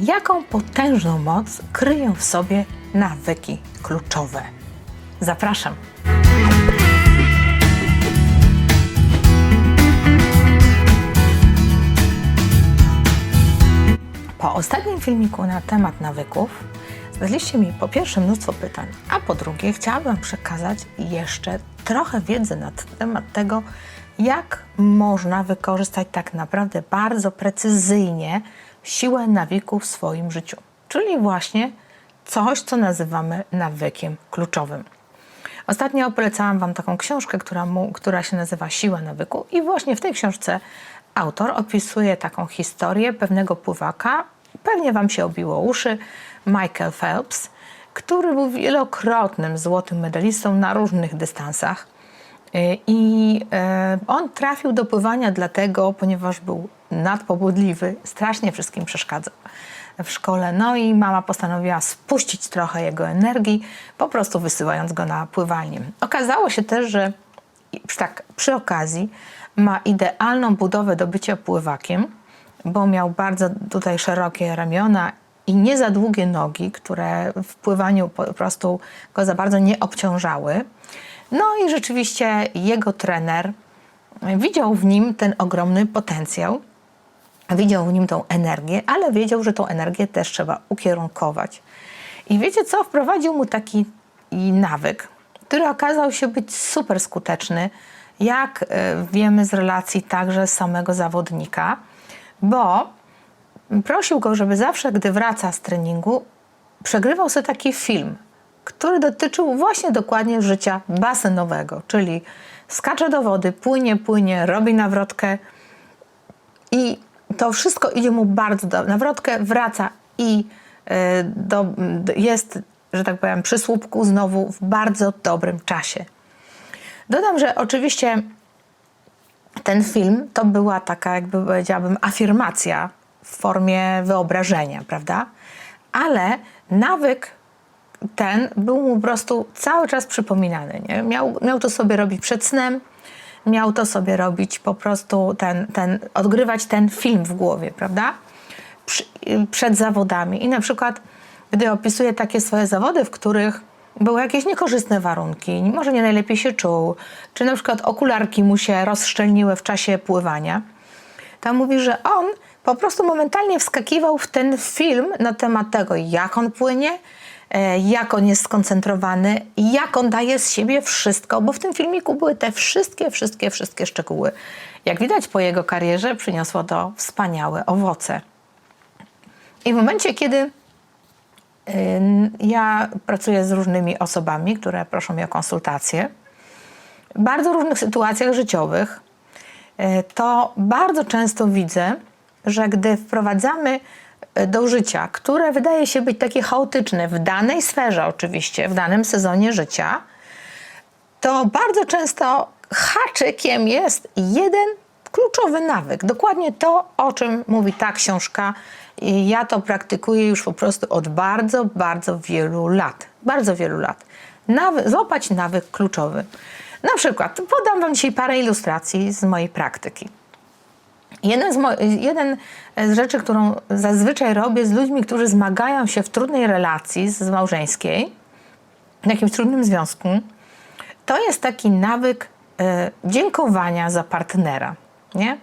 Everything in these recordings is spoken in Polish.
jaką potężną moc kryją w sobie nawyki kluczowe. Zapraszam. Po ostatnim filmiku na temat nawyków zadaliście mi po pierwsze mnóstwo pytań, a po drugie chciałabym przekazać jeszcze trochę wiedzy na temat tego, jak można wykorzystać tak naprawdę bardzo precyzyjnie siłę nawyków w swoim życiu. Czyli właśnie coś, co nazywamy nawykiem kluczowym. Ostatnio polecałam Wam taką książkę, która, mu, która się nazywa Siła nawyku, i właśnie w tej książce autor opisuje taką historię pewnego pływaka. Pewnie Wam się obiło uszy, Michael Phelps, który był wielokrotnym złotym medalistą na różnych dystansach. Y, I e, on trafił do pływania dlatego, ponieważ był nadpobudliwy, strasznie wszystkim przeszkadzał w szkole. No i mama postanowiła spuścić trochę jego energii, po prostu wysyłając go na pływalnię. Okazało się też, że tak przy okazji ma idealną budowę do bycia pływakiem, bo miał bardzo tutaj szerokie ramiona i nie za długie nogi, które w pływaniu po prostu go za bardzo nie obciążały. No i rzeczywiście jego trener widział w nim ten ogromny potencjał, widział w nim tą energię, ale wiedział, że tą energię też trzeba ukierunkować. I wiecie co? Wprowadził mu taki nawyk, który okazał się być super skuteczny, jak e, wiemy z relacji także samego zawodnika, bo prosił go, żeby zawsze, gdy wraca z treningu, przegrywał sobie taki film, który dotyczył właśnie dokładnie życia basenowego, czyli skacze do wody, płynie, płynie, robi nawrotkę to wszystko idzie mu bardzo dobrze. Nawrotkę wraca i e, do, jest, że tak powiem, przy słupku znowu w bardzo dobrym czasie. Dodam, że oczywiście ten film to była taka, jakby powiedziałabym, afirmacja w formie wyobrażenia, prawda? Ale nawyk ten był mu po prostu cały czas przypominany. Nie? Miał, miał to sobie robić przed snem, miał to sobie robić po prostu, ten, ten, odgrywać ten film w głowie, prawda? Przed zawodami. I na przykład, gdy opisuje takie swoje zawody, w których były jakieś niekorzystne warunki, może nie najlepiej się czuł, czy na przykład okularki mu się rozszczelniły w czasie pływania, to mówi, że on po prostu momentalnie wskakiwał w ten film na temat tego, jak on płynie, jak on jest skoncentrowany, jak on daje z siebie wszystko, bo w tym filmiku były te wszystkie, wszystkie, wszystkie szczegóły. Jak widać po jego karierze, przyniosło to wspaniałe owoce. I w momencie, kiedy ja pracuję z różnymi osobami, które proszą mnie o konsultacje. W bardzo różnych sytuacjach życiowych y, to bardzo często widzę, że gdy wprowadzamy y, do życia, które wydaje się być takie chaotyczne w danej sferze, oczywiście, w danym sezonie życia, to bardzo często haczykiem jest jeden kluczowy nawyk. Dokładnie to, o czym mówi ta książka. I ja to praktykuję już po prostu od bardzo, bardzo wielu lat. Bardzo wielu lat. Nawy złapać nawyk kluczowy. Na przykład, podam Wam dzisiaj parę ilustracji z mojej praktyki. Jeden z, jeden z rzeczy, którą zazwyczaj robię z ludźmi, którzy zmagają się w trudnej relacji z małżeńskiej, w jakimś trudnym związku, to jest taki nawyk y, dziękowania za partnera. Nie?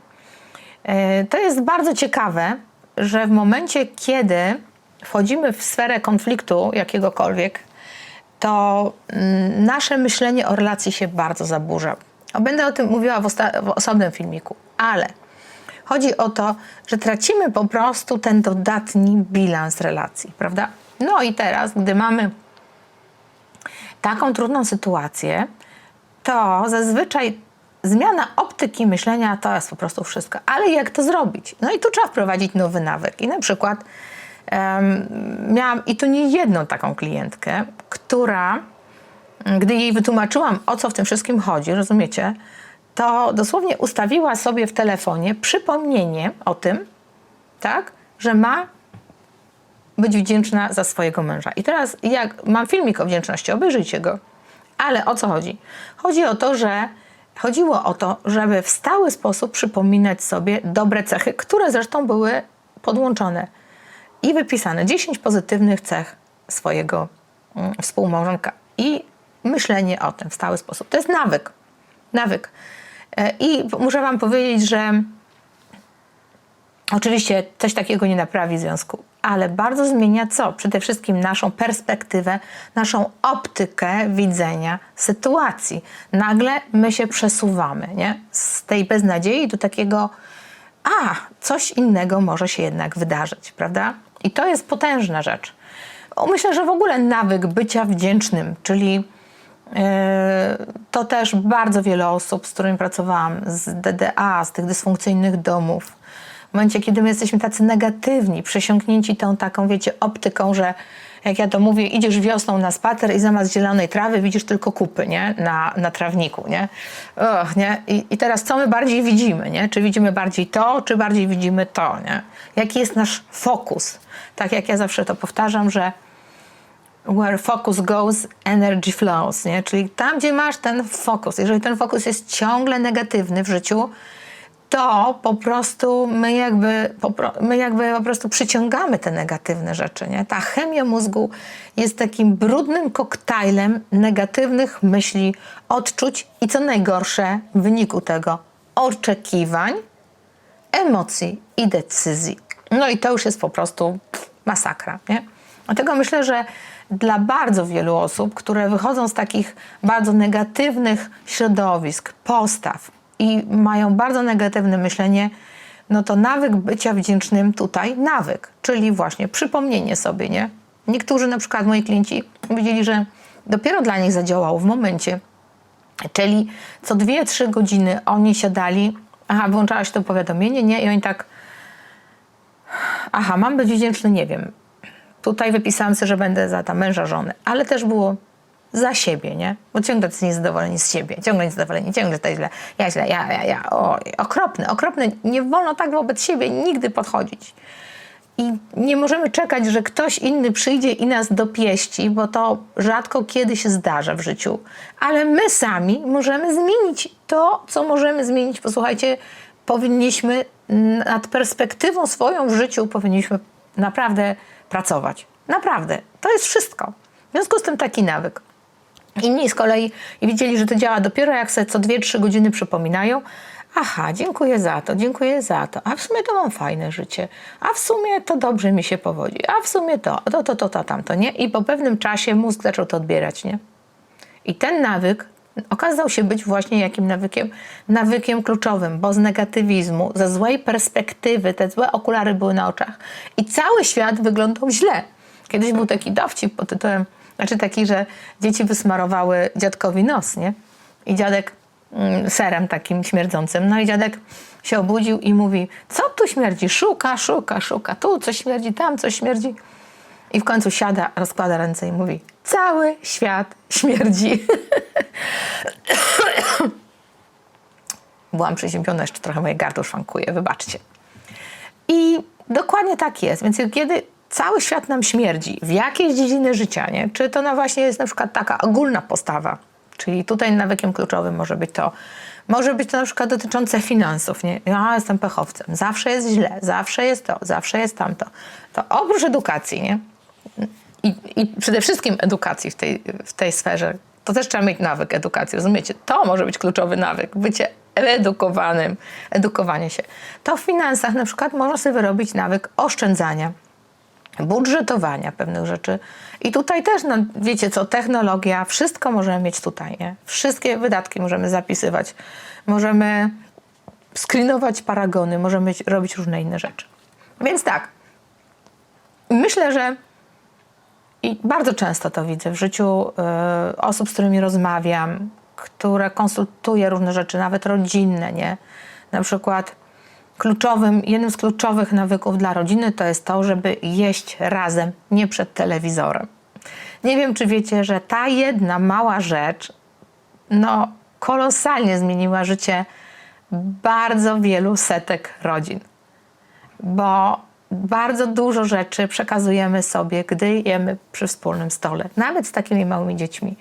E, to jest bardzo ciekawe, że w momencie, kiedy wchodzimy w sferę konfliktu jakiegokolwiek, to mm, nasze myślenie o relacji się bardzo zaburza. Będę o tym mówiła w, w osobnym filmiku, ale chodzi o to, że tracimy po prostu ten dodatni bilans relacji, prawda? No i teraz, gdy mamy taką trudną sytuację, to zazwyczaj zmiana optyki myślenia to jest po prostu wszystko. Ale jak to zrobić? No i tu trzeba wprowadzić nowy nawyk. I na przykład um, miałam i tu nie jedną taką klientkę, która, gdy jej wytłumaczyłam, o co w tym wszystkim chodzi, rozumiecie, to dosłownie ustawiła sobie w telefonie przypomnienie o tym, tak, że ma być wdzięczna za swojego męża. I teraz jak mam filmik o wdzięczności, obejrzyjcie go. Ale o co chodzi? Chodzi o to, że Chodziło o to, żeby w stały sposób przypominać sobie dobre cechy, które zresztą były podłączone. i wypisane 10 pozytywnych cech swojego mm, współmałżonka i myślenie o tym w stały sposób. To jest nawyk. Nawyk. E, I muszę Wam powiedzieć, że oczywiście coś takiego nie naprawi związku, ale bardzo zmienia co? Przede wszystkim naszą perspektywę, naszą optykę widzenia sytuacji. Nagle my się przesuwamy nie? z tej beznadziei do takiego, a coś innego może się jednak wydarzyć, prawda? I to jest potężna rzecz. Myślę, że w ogóle nawyk bycia wdzięcznym, czyli to też bardzo wiele osób, z którymi pracowałam, z DDA, z tych dysfunkcyjnych domów, w momencie, kiedy my jesteśmy tacy negatywni, przesiąknięci tą taką, wiecie, optyką, że jak ja to mówię, idziesz wiosną na spacer i zamiast zielonej trawy widzisz tylko kupy, nie? Na, na trawniku, nie? Och, nie? I, I teraz co my bardziej widzimy, nie? Czy widzimy bardziej to, czy bardziej widzimy to, nie? Jaki jest nasz fokus? Tak jak ja zawsze to powtarzam, że where focus goes, energy flows, nie? Czyli tam, gdzie masz ten fokus, jeżeli ten fokus jest ciągle negatywny w życiu, to po prostu my jakby, my jakby po prostu przyciągamy te negatywne rzeczy. Nie? Ta chemia mózgu jest takim brudnym koktajlem negatywnych myśli, odczuć i co najgorsze w wyniku tego oczekiwań, emocji i decyzji. No i to już jest po prostu masakra. Nie? Dlatego myślę, że dla bardzo wielu osób, które wychodzą z takich bardzo negatywnych środowisk, postaw i mają bardzo negatywne myślenie, no to nawyk bycia wdzięcznym tutaj, nawyk, czyli właśnie przypomnienie sobie, nie? Niektórzy, na przykład moi klienci, powiedzieli, że dopiero dla nich zadziałało w momencie, czyli co dwie, trzy godziny oni siadali, aha, włączało się to powiadomienie, nie? I oni tak, aha, mam być wdzięczny, nie wiem. Tutaj wypisałam sobie, że będę za tam męża, żony, ale też było za siebie, nie? Bo ciągle jest niezadowoleni z siebie, ciągle niezadowoleni, ciągle to źle, ja źle, ja, ja, ja, okropne, okropne. Nie wolno tak wobec siebie nigdy podchodzić. I nie możemy czekać, że ktoś inny przyjdzie i nas dopieści, bo to rzadko kiedy się zdarza w życiu. Ale my sami możemy zmienić to, co możemy zmienić. Posłuchajcie, powinniśmy nad perspektywą swoją w życiu powinniśmy naprawdę pracować. Naprawdę. To jest wszystko. W związku z tym taki nawyk. Inni z kolei widzieli, że to działa dopiero jak sobie co 2-3 godziny przypominają. Aha, dziękuję za to, dziękuję za to. A w sumie to mam fajne życie. A w sumie to dobrze mi się powodzi. A w sumie to, to, to, to, to tamto, nie? I po pewnym czasie mózg zaczął to odbierać, nie? I ten nawyk okazał się być właśnie jakim nawykiem? Nawykiem kluczowym, bo z negatywizmu, ze złej perspektywy, te złe okulary były na oczach i cały świat wyglądał źle. Kiedyś był taki dowcip pod tytułem, znaczy taki, że dzieci wysmarowały dziadkowi nos, nie? I dziadek mm, serem takim śmierdzącym. No i dziadek się obudził i mówi, co tu śmierdzi? Szuka, szuka, szuka. Tu coś śmierdzi, tam coś śmierdzi. I w końcu siada, rozkłada ręce i mówi: Cały świat śmierdzi. Byłam przeziębiona, jeszcze trochę moje gardło szwankuje, wybaczcie. I dokładnie tak jest. Więc kiedy cały świat nam śmierdzi w jakiejś dziedzinie życia, nie? czy to na właśnie jest na przykład taka ogólna postawa, czyli tutaj nawykiem kluczowym może być to, może być to na przykład dotyczące finansów. Nie? Ja jestem pechowcem, zawsze jest źle, zawsze jest to, zawsze jest tamto. To oprócz edukacji, nie? I, i przede wszystkim edukacji w tej, w tej sferze, to też trzeba mieć nawyk edukacji, rozumiecie? To może być kluczowy nawyk, bycie edukowanym, edukowanie się. To w finansach na przykład można sobie wyrobić nawyk oszczędzania, budżetowania pewnych rzeczy. I tutaj też, no, wiecie co, technologia, wszystko możemy mieć tutaj, nie? Wszystkie wydatki możemy zapisywać, możemy screenować paragony, możemy robić różne inne rzeczy. Więc tak, myślę, że i bardzo często to widzę w życiu y, osób, z którymi rozmawiam, które konsultuję różne rzeczy, nawet rodzinne, nie? Na przykład kluczowym, jednym z kluczowych nawyków dla rodziny to jest to, żeby jeść razem, nie przed telewizorem. Nie wiem, czy wiecie, że ta jedna mała rzecz, no, kolosalnie zmieniła życie bardzo wielu setek rodzin. Bo bardzo dużo rzeczy przekazujemy sobie, gdy jemy przy wspólnym stole, nawet z takimi małymi dziećmi.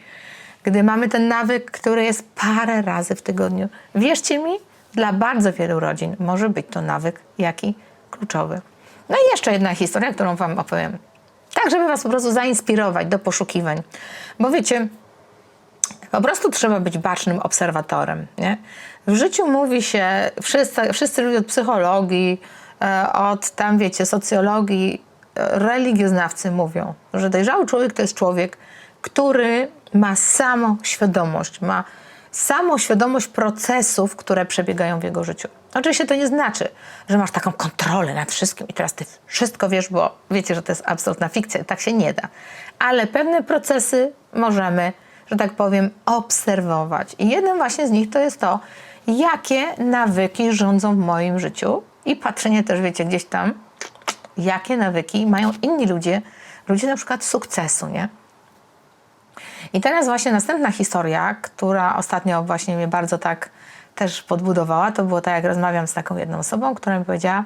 Gdy mamy ten nawyk, który jest parę razy w tygodniu. Wierzcie mi, dla bardzo wielu rodzin może być to nawyk jaki kluczowy. No i jeszcze jedna historia, którą Wam opowiem. Tak, żeby Was po prostu zainspirować do poszukiwań. Bo wiecie, po prostu trzeba być bacznym obserwatorem. Nie? W życiu mówi się, wszyscy, wszyscy ludzie od psychologii, od tam wiecie, socjologii, e, religioznawcy mówią, że dojrzały człowiek to jest człowiek, który ma samoświadomość, ma samoświadomość procesów, które przebiegają w jego życiu. Oczywiście to nie znaczy, że masz taką kontrolę nad wszystkim i teraz ty wszystko wiesz, bo wiecie, że to jest absolutna fikcja, tak się nie da. Ale pewne procesy możemy, że tak powiem, obserwować. I jednym właśnie z nich to jest to, jakie nawyki rządzą w moim życiu i patrzenie też, wiecie, gdzieś tam, jakie nawyki mają inni ludzie, ludzie na przykład sukcesu, nie? I teraz właśnie następna historia, która ostatnio właśnie mnie bardzo tak też podbudowała, to było tak, jak rozmawiam z taką jedną osobą, która mi powiedziała,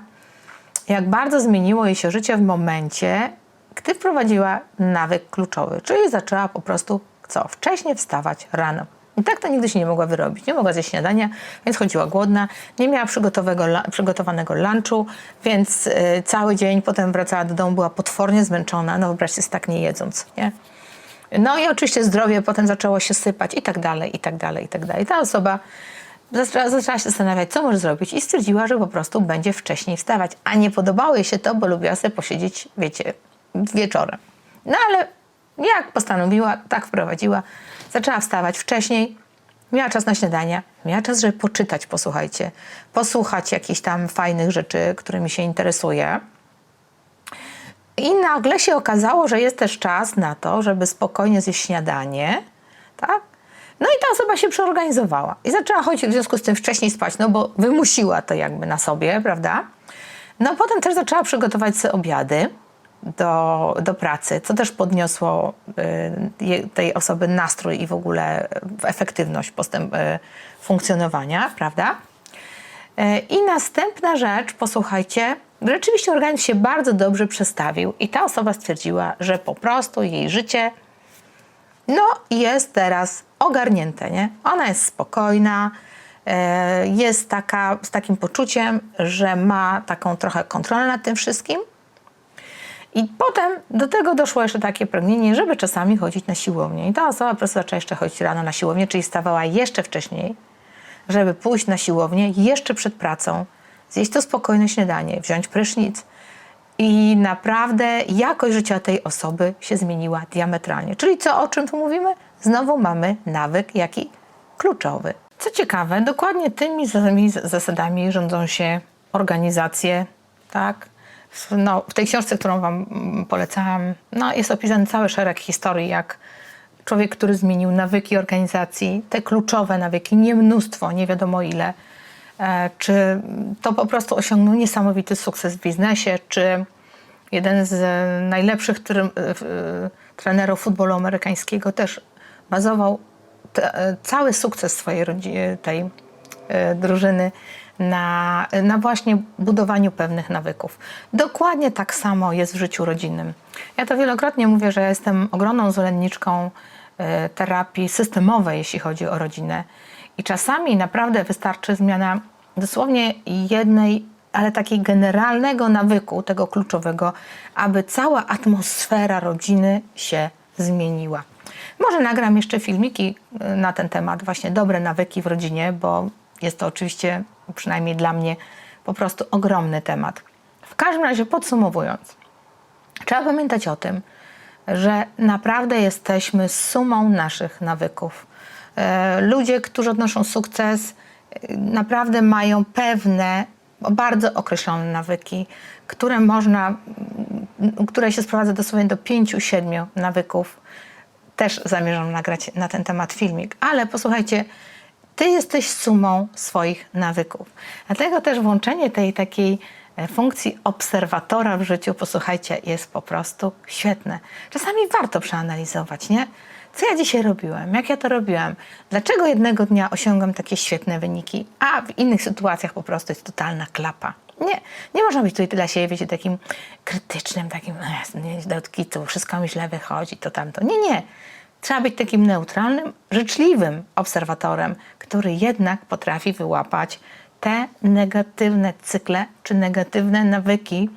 jak bardzo zmieniło jej się życie w momencie, gdy wprowadziła nawyk kluczowy, czyli zaczęła po prostu co? Wcześniej wstawać rano. I tak to nigdy się nie mogła wyrobić. Nie mogła zjeść śniadania, więc chodziła głodna. Nie miała przygotowanego lunchu, więc y, cały dzień potem wracała do domu, była potwornie zmęczona. No wyobraźcie sobie, tak nie jedząc, nie? No i oczywiście zdrowie potem zaczęło się sypać i tak dalej, i tak dalej, i tak dalej. Ta osoba zaczęła, zaczęła się zastanawiać, co może zrobić i stwierdziła, że po prostu będzie wcześniej wstawać. A nie podobało jej się to, bo lubiła sobie posiedzieć, wiecie, wieczorem. No ale jak postanowiła, tak wprowadziła. Zaczęła wstawać wcześniej, miała czas na śniadania, miała czas, żeby poczytać, posłuchajcie, posłuchać jakichś tam fajnych rzeczy, którymi się interesuje. I nagle się okazało, że jest też czas na to, żeby spokojnie zjeść śniadanie, tak? No i ta osoba się przeorganizowała i zaczęła chodzić w związku z tym wcześniej spać, no bo wymusiła to jakby na sobie, prawda? No potem też zaczęła przygotować sobie obiady do, do pracy, co też podniosło y, tej osoby nastrój i w ogóle efektywność postęp, y, funkcjonowania, prawda? E, I następna rzecz, posłuchajcie, rzeczywiście organizm się bardzo dobrze przestawił i ta osoba stwierdziła, że po prostu jej życie no jest teraz ogarnięte, nie? Ona jest spokojna, e, jest taka z takim poczuciem, że ma taką trochę kontrolę nad tym wszystkim. I potem do tego doszło jeszcze takie pragnienie, żeby czasami chodzić na siłownię. I ta osoba po prostu zaczęła jeszcze chodzić rano na siłownię, czyli stawała jeszcze wcześniej, żeby pójść na siłownię jeszcze przed pracą, zjeść to spokojne śniadanie, wziąć prysznic. I naprawdę jakość życia tej osoby się zmieniła diametralnie. Czyli co, o czym tu mówimy? Znowu mamy nawyk jaki? Kluczowy. Co ciekawe, dokładnie tymi zasadami rządzą się organizacje, tak? W- No, w tej książce, którą Wam mm, polecałam, no, jest opisany cały szereg historii, jak człowiek, który zmienił nawyki organizacji, te kluczowe nawyki, nie mnóstwo, nie wiadomo ile, e, czy to po prostu osiągnął niesamowity sukces w biznesie, czy jeden z najlepszych e, e, trenerów futbolu amerykańskiego też bazował cały sukces swojej tej drużyny na, na właśnie budowaniu pewnych nawyków. Dokładnie tak samo jest w życiu rodzinnym. Ja to wielokrotnie mówię, że jestem ogromną zwolenniczką e, terapii systemowej, jeśli chodzi o rodzinę. I czasami naprawdę wystarczy zmiana dosłownie jednej, ale takiej generalnego nawyku, tego kluczowego, aby cała atmosfera rodziny się zmieniła. Może nagram jeszcze filmiki y, na ten temat, właśnie dobre nawyki w rodzinie, bo jest to oczywiście, przynajmniej dla mnie, po prostu ogromny temat. W każdym razie podsumowując, Trzeba pamiętać o tym, że naprawdę jesteśmy sumą naszych nawyków. E, Ludzie, którzy odnoszą sukces, e, naprawdę mają pewne, bardzo określone nawyki, które można, które się sprowadza dosłownie do pięciu, siedmiu nawyków. Też zamierzam nagrać na ten temat filmik, ale posłuchajcie, ty jesteś sumą swoich nawyków. Dlatego też włączenie tej takiej e, funkcji obserwatora w życiu, posłuchajcie, jest po prostu świetne. Czasami warto przeanalizować, nie? Co ja dzisiaj robiłem? Jak ja to robiłem? Dlaczego jednego dnia osiągam takie świetne wyniki, a w innych sytuacjach po prostu jest totalna klapa? Nie, nie można być tutaj dla siebie, wiecie, takim krytycznym, takim, "E, nie, do kitu, wszystko mi źle wychodzi, to tamto. Nie, nie. Trzeba być takim neutralnym, życzliwym obserwatorem, który jednak potrafi wyłapać te negatywne cykle czy negatywne nawyki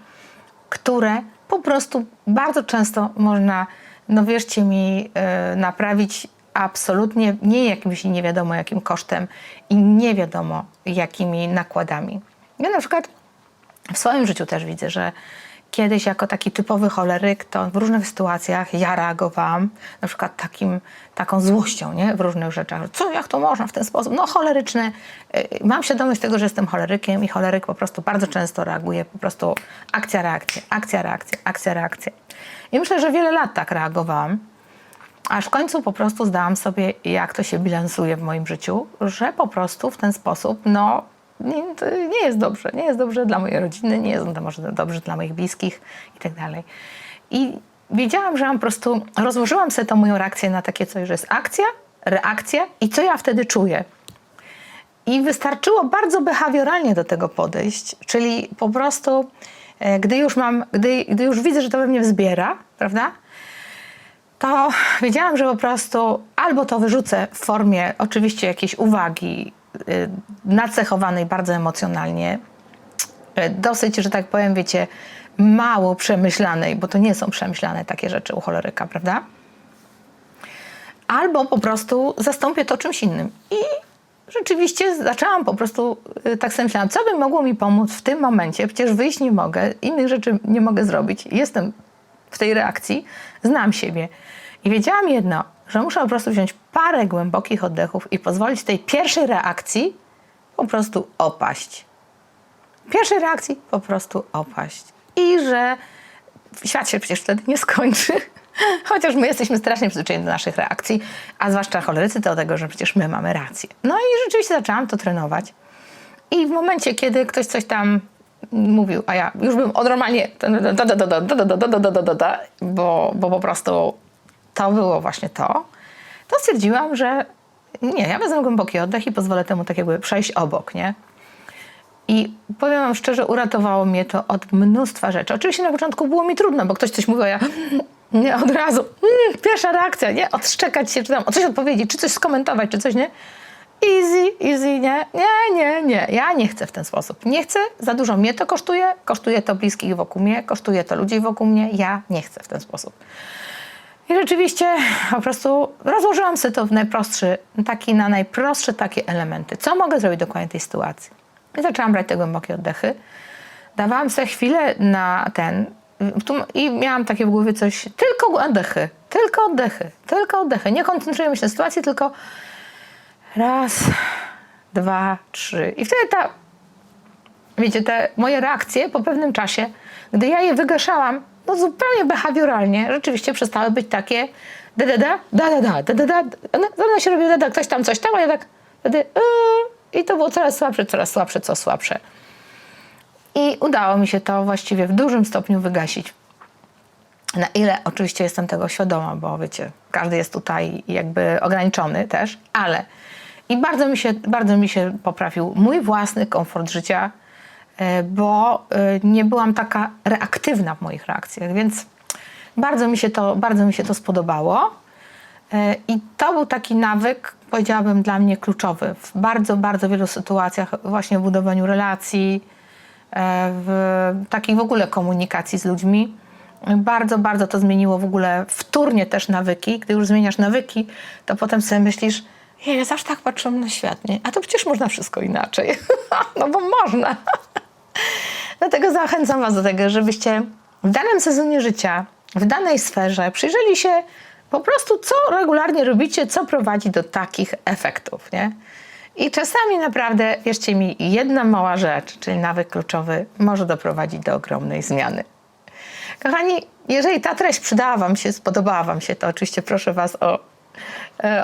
które po prostu bardzo często można, no wierzcie mi, e, naprawić absolutnie nie jakimś nie wiadomo jakim kosztem i nie wiadomo jakimi nakładami. Ja na przykład w swoim życiu też widzę, że kiedyś jako taki typowy choleryk, to w różnych sytuacjach ja reagowałam na przykład takim, taką złością nie? w różnych rzeczach. Co, jak to można w ten sposób? No choleryczny. Y, Mam świadomość tego, że jestem cholerykiem i choleryk po prostu bardzo często reaguje, po prostu akcja, reakcja, akcja, reakcja, akcja, reakcja. I myślę, że wiele lat tak reagowałam. Aż w końcu po prostu zdałam sobie, jak to się bilansuje w moim życiu, że po prostu w ten sposób, no, nie, to nie jest dobrze. Nie jest dobrze dla mojej rodziny, nie jest może dobrze dla moich bliskich i tak dalej. I wiedziałam, że mam po prostu, rozłożyłam sobie tą moją reakcję na takie coś, że jest akcja, reakcja i co ja wtedy czuję. I wystarczyło bardzo behawioralnie do tego podejść, czyli po prostu, e, gdy już mam, gdy, gdy już widzę, że to we mnie wzbiera, prawda? to wiedziałam, że po prostu albo to wyrzucę w formie oczywiście jakiejś uwagi nacechowanej bardzo emocjonalnie, y, dosyć, że tak powiem, wiecie, mało przemyślanej, bo to nie są przemyślane takie rzeczy u choleryka, prawda? Albo po prostu zastąpię to czymś innym. I rzeczywiście zaczęłam po prostu, y, tak sobie myślałam, co by mogło mi pomóc w tym momencie? Przecież wyjść nie mogę, innych rzeczy nie mogę zrobić. Jestem w tej reakcji, znam siebie. I wiedziałam jedno, że muszę po prostu wziąć parę głębokich oddechów i pozwolić tej pierwszej reakcji po prostu opaść. Pierwszej reakcji po prostu opaść. I że świat się przecież wtedy nie skończy. Chociaż my jesteśmy strasznie przyzwyczajeni do naszych reakcji, a zwłaszcza cholerycy do tego, że przecież my mamy rację. No i rzeczywiście zaczęłam to trenować. I w momencie, kiedy ktoś coś tam mówił, a ja już bym normalnie bo po prostu to było właśnie to, to stwierdziłam, że nie, ja wezmę głęboki oddech i pozwolę temu tak jakby przejść obok, nie? I powiem wam szczerze, uratowało mnie to od mnóstwa rzeczy. Oczywiście na początku było mi trudno, bo ktoś coś mówił, a ja nie, od razu, mm, pierwsza reakcja, nie? Odszczekać się, czy tam, coś odpowiedzieć, czy coś skomentować, czy coś, nie? Easy, easy, nie? Nie, nie, nie. Ja nie chcę w ten sposób. Nie chcę, za dużo mnie to kosztuje, kosztuje to bliskich wokół mnie, kosztuje to ludzi wokół mnie. Ja nie chcę w ten sposób. I rzeczywiście po prostu rozłożyłam sobie to w najprostszy, taki na najprostsze takie elementy. Co mogę zrobić dokładnie w tej sytuacji? I zaczęłam brać te głębokie oddechy. Dawałam sobie chwilę na ten i miałam takie w głowie coś, tylko oddechy, tylko oddechy, tylko oddechy. Nie koncentrujemy się na sytuacji, tylko raz, dwa, trzy. I wtedy ta, wiecie, te moje reakcje po pewnym czasie, gdy ja je wygaszałam, no zupełnie behawioralnie, rzeczywiście przestały być takie da da da, da da da, da da da, one, się robią da da, ktoś tam coś tam, a ja tak wtedy yy, i to było coraz słabsze, coraz słabsze, co słabsze. I udało mi się to właściwie w dużym stopniu wygasić. Na ile oczywiście jestem tego świadoma, bo wiecie, każdy jest tutaj jakby ograniczony też, ale i bardzo mi się, bardzo mi się poprawił mój własny komfort życia, bo e, nie byłam taka reaktywna w moich reakcjach, więc bardzo mi się to, bardzo mi się to spodobało. E, I to był taki nawyk, powiedziałabym, dla mnie kluczowy w bardzo, bardzo wielu sytuacjach, właśnie w budowaniu relacji, w takiej w ogóle komunikacji z ludźmi. Bardzo, bardzo to zmieniło w ogóle wtórnie też nawyki. Gdy już zmieniasz nawyki, to potem sobie myślisz, ja zawsze tak patrzyłam na świat, nie? A to przecież można wszystko inaczej. no bo można. Dlatego zachęcam Was do tego, żebyście w danym sezonie życia, w danej sferze przyjrzeli się po prostu, co regularnie robicie, co prowadzi do takich efektów, nie? I czasami naprawdę, wierzcie mi, jedna mała rzecz, czyli nawyk kluczowy, może doprowadzić do ogromnej zmiany. Kochani, jeżeli ta treść przydała Wam się, spodobała Wam się, to oczywiście proszę Was o,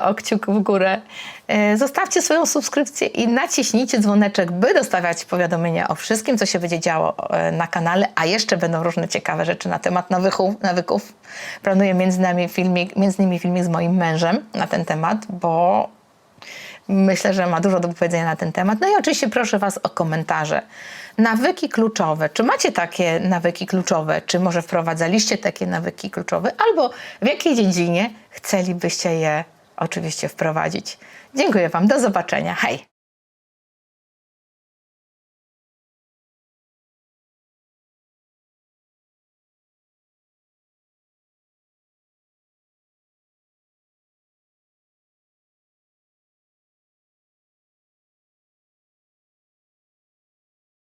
o kciuk w górę. E, Zostawcie swoją subskrypcję i naciśnijcie dzwoneczek, by dostawiać powiadomienia o wszystkim, co się będzie działo e, na kanale, a jeszcze będą różne ciekawe rzeczy na temat nawyków. nawyków. Planuję między, nami filmik, między innymi filmik z moim mężem na ten temat, bo Myślę, że ma dużo do powiedzenia na ten temat. No i oczywiście proszę Was o komentarze. Nawyki kluczowe. Czy macie takie nawyki kluczowe? Czy może wprowadzaliście takie nawyki kluczowe? Albo w jakiej dziedzinie chcielibyście je oczywiście wprowadzić? Dziękuję Wam. Do zobaczenia. Hej!